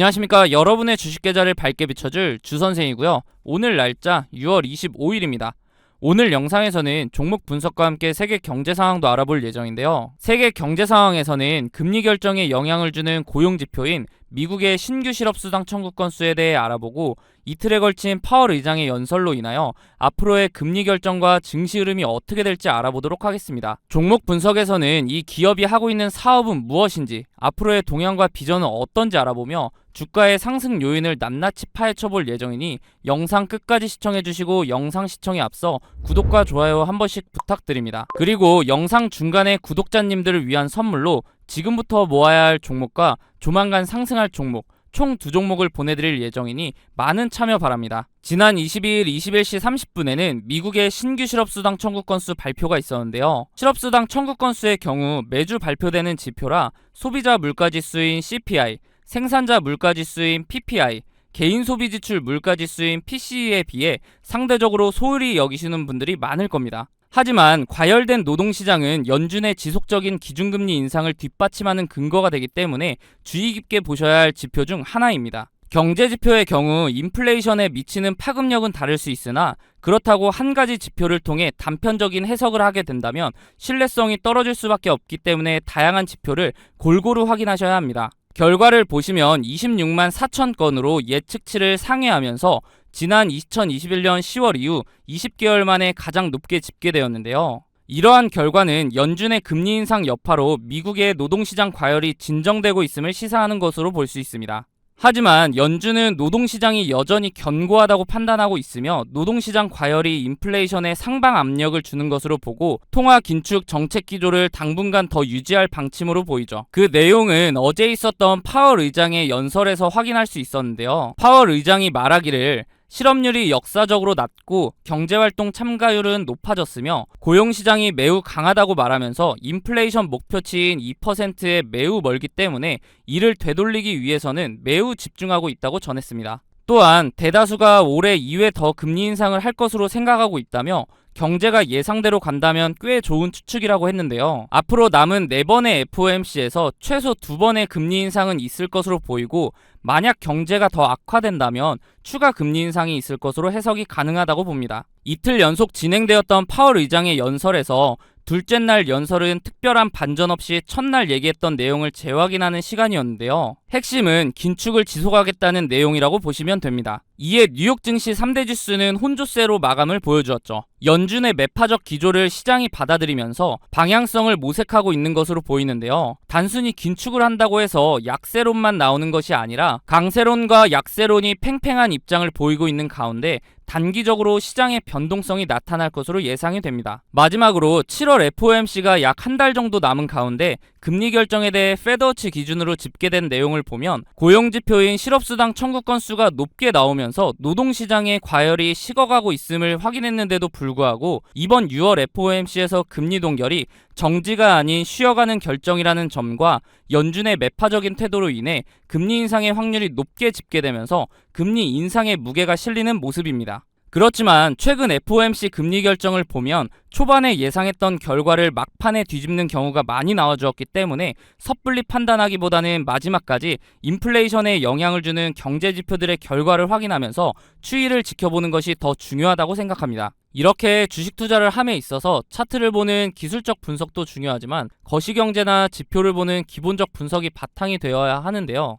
안녕하십니까. 여러분의 주식 계좌를 밝게 비춰줄 주선생이고요. 오늘 날짜 6월 25일입니다. 오늘 영상에서는 종목 분석과 함께 세계 경제 상황도 알아볼 예정인데요. 세계 경제 상황에서는 금리 결정에 영향을 주는 고용 지표인 미국의 신규 실업 수당 청구 건수에 대해 알아보고 이틀에 걸친 파월 의장의 연설로 인하여 앞으로의 금리 결정과 증시 흐름이 어떻게 될지 알아보도록 하겠습니다. 종목 분석에서는 이 기업이 하고 있는 사업은 무엇인지, 앞으로의 동향과 비전은 어떤지 알아보며 주가의 상승 요인을 낱낱이 파헤쳐 볼 예정이니 영상 끝까지 시청해 주시고 영상 시청에 앞서 구독과 좋아요 한 번씩 부탁드립니다. 그리고 영상 중간에 구독자님들을 위한 선물로 지금부터 모아야 할 종목과 조만간 상승할 종목 총 두 종목을 보내드릴 예정이니 많은 참여 바랍니다. 지난 22일 21시 30분에는 미국의 신규 실업수당 청구 건수 발표가 있었는데요. 실업수당 청구 건수의 경우 매주 발표되는 지표라 소비자 물가지수인 CPI, 생산자 물가지수인 PPI, 개인 소비 지출 물가 지수인 PCE에 비해 상대적으로 소홀히 여기시는 분들이 많을 겁니다. 하지만 과열된 노동시장은 연준의 지속적인 기준금리 인상을 뒷받침하는 근거가 되기 때문에 주의 깊게 보셔야 할 지표 중 하나입니다. 경제 지표의 경우 인플레이션에 미치는 파급력은 다를 수 있으나 그렇다고 한 가지 지표를 통해 단편적인 해석을 하게 된다면 신뢰성이 떨어질 수밖에 없기 때문에 다양한 지표를 골고루 확인하셔야 합니다. 결과를 보시면 26만 4천 건으로 예측치를 상회하면서 지난 2021년 10월 이후 20개월 만에 가장 높게 집계되었는데요. 이러한 결과는 연준의 금리 인상 여파로 미국의 노동시장 과열이 진정되고 있음을 시사하는 것으로 볼 수 있습니다. 하지만 연준은 노동시장이 여전히 견고하다고 판단하고 있으며 노동시장 과열이 인플레이션에 상방 압력을 주는 것으로 보고 통화 긴축 정책 기조를 당분간 더 유지할 방침으로 보이죠. 그 내용은 어제 있었던 파월 의장의 연설에서 확인할 수 있었는데요. 파월 의장이 말하기를 실업률이 역사적으로 낮고 경제활동 참가율은 높아졌으며 고용시장이 매우 강하다고 말하면서 인플레이션 목표치인 2%에 매우 멀기 때문에 이를 되돌리기 위해서는 매우 집중하고 있다고 전했습니다. 또한 대다수가 올해 2회 더 금리 인상을 할 것으로 생각하고 있다며 경제가 예상대로 간다면 꽤 좋은 추측이라고 했는데요. 앞으로 남은 4번의 FOMC에서 최소 2번의 금리 인상은 있을 것으로 보이고 만약 경제가 더 악화된다면 추가 금리 인상이 있을 것으로 해석이 가능하다고 봅니다. 이틀 연속 진행되었던 파월 의장의 연설에서 둘째 날 연설은 특별한 반전 없이 첫날 얘기했던 내용을 재확인하는 시간이었는데요. 핵심은 긴축을 지속하겠다는 내용이라고 보시면 됩니다. 이에 뉴욕 증시 3대 지수는 혼조세로 마감을 보여주었죠. 연준의 매파적 기조를 시장이 받아들이면서 방향성을 모색하고 있는 것으로 보이는데요. 단순히 긴축을 한다고 해서 약세론만 나오는 것이 아니라 강세론과 약세론이 팽팽한 입장을 보이고 있는 가운데 단기적으로 시장의 변동성이 나타날 것으로 예상이 됩니다. 마지막으로 7월 FOMC가 약 한 달 정도 남은 가운데 금리 결정에 대해 페더치 기준으로 집계된 내용을 보면 고용 지표인 실업수당 청구 건수가 높게 나오면서 노동시장의 과열이 식어가고 있음을 확인했는데도 불구하고 이번 6월 FOMC에서 금리 동결이 정지가 아닌 쉬어가는 결정이라는 점과 연준의 매파적인 태도로 인해 금리 인상의 확률이 높게 집계되면서 금리 인상의 무게가 실리는 모습입니다. 그렇지만 최근 FOMC 금리 결정을 보면 초반에 예상했던 결과를 막판에 뒤집는 경우가 많이 나와주었기 때문에 섣불리 판단하기보다는 마지막까지 인플레이션에 영향을 주는 경제 지표들의 결과를 확인하면서 추이를 지켜보는 것이 더 중요하다고 생각합니다. 이렇게 주식 투자를 함에 있어서 차트를 보는 기술적 분석도 중요하지만 거시경제나 지표를 보는 기본적 분석이 바탕이 되어야 하는데요.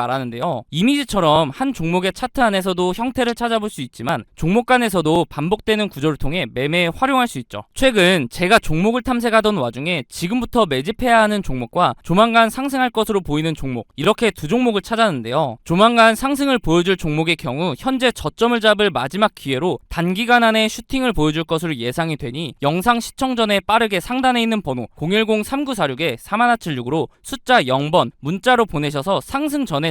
말하는데요. 이미지처럼 한 종목의 차트 안에서도 형태를 찾아볼 수 있지만 종목 간에서도 반복되는 구조를 통해 매매에 활용할 수 있죠. 최근 제가 종목을 탐색하던 와중에 지금부터 매집해야 하는 종목과 조만간 상승할 것으로 보이는 종목 이렇게 두 종목을 찾았는데요. 조만간 상승을 보여줄 종목의 경우 현재 저점을 잡을 마지막 기회로 단기간 안에 슈팅을 보여줄 것으로 예상이 되니 영상 시청 전에 빠르게 상단에 있는 번호 010-3946에 3176으로 숫자 0번 문자로 보내셔서 상승 전에